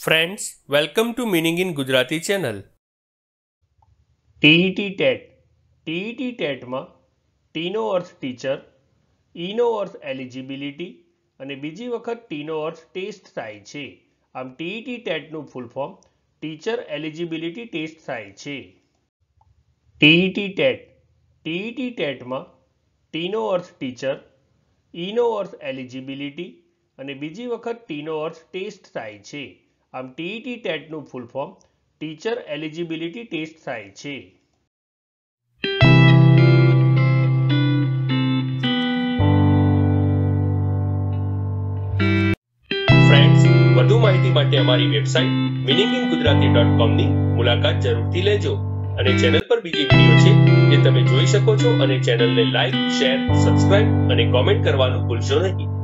Friends welcome to meaning in Gujarati channel TET TET TET ટેટમાં ટીનો અર્થ teacher ઈનો અર્થ એલિજિબિલિટી અને બીજી વખત ટીનો અર્થ ટેસ્ટ થાય છે. આમ TET ટેટનું full form teacher eligibility test થાય છે. ટીઈટી ટેટ ટીઈટી ટેટમાં ટીનો અર્થ ટીચર ઈનો અર્થ એલિજિબિલિટી અને બીજી વખત ટીનો અર્થ ટેસ્ટ થાય છે. આમ TET ટેટનું full form teacher eligibility test થાય છે. વધુ માહિતી માટે અમારી website meaning in Gujarati dot કોમની મુલાકાત જરૂરથી લેજો. અને ચેનલ પર બીજી વીડિયો છે જે તમે જોઈ શકો છો અને ચેનલને લાઈક શેર સબસ્ક્રાઇબ અને કોમેન્ટ કરવાનું ભૂલશો નહીં.